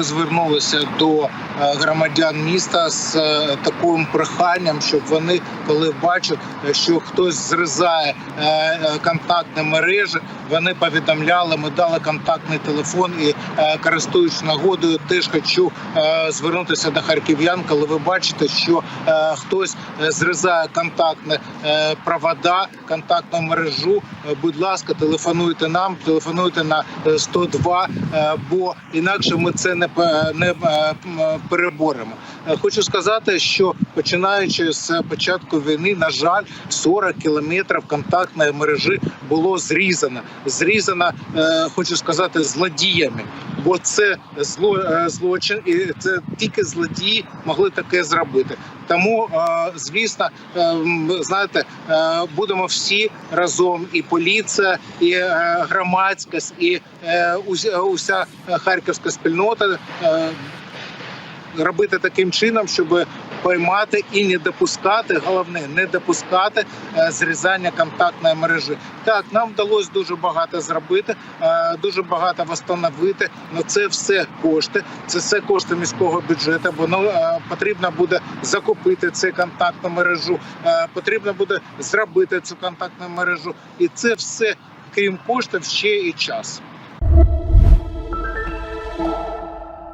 ми звернулися до е, громадян міста з е, таким проханням, щоб вони, коли бачать, що хтось зрізає е, контактні мережі, вони повідомляли. Ми дали контактний телефон і користуючись нагодою, теж хочу звернутися до харків'ян, коли ви бачите, що хтось зрізає контактні провода, контактну мережу. Будь ласка, телефонуйте нам, телефонуйте на е, 102, е, бо інакше ми це не, не переборемо. Е, Хочу сказати, що починаючи з початку війни, на жаль, 40 кілометрів контактної мережі було зрізано. Зрізано, е, хочу сказати, злодіями, бо це зло, е, злочин, і це тільки злодії могли таке зробити. Тому, е, звісно, е, знаєте, будемо всі разом, і поліція, і громадськість, і уся харківська спільнота. Робити таким чином, щоб поймати і не допускати, головне не допускати е, зрізання контактної мережі. Так, нам вдалося дуже багато зробити, е, дуже багато встановити. але це все кошти. Це все кошти міського бюджету. Бо ну, е, потрібно буде закупити цю контактну мережу, потрібно буде зробити цю контактну мережу, і це все, крім коштів, ще і час.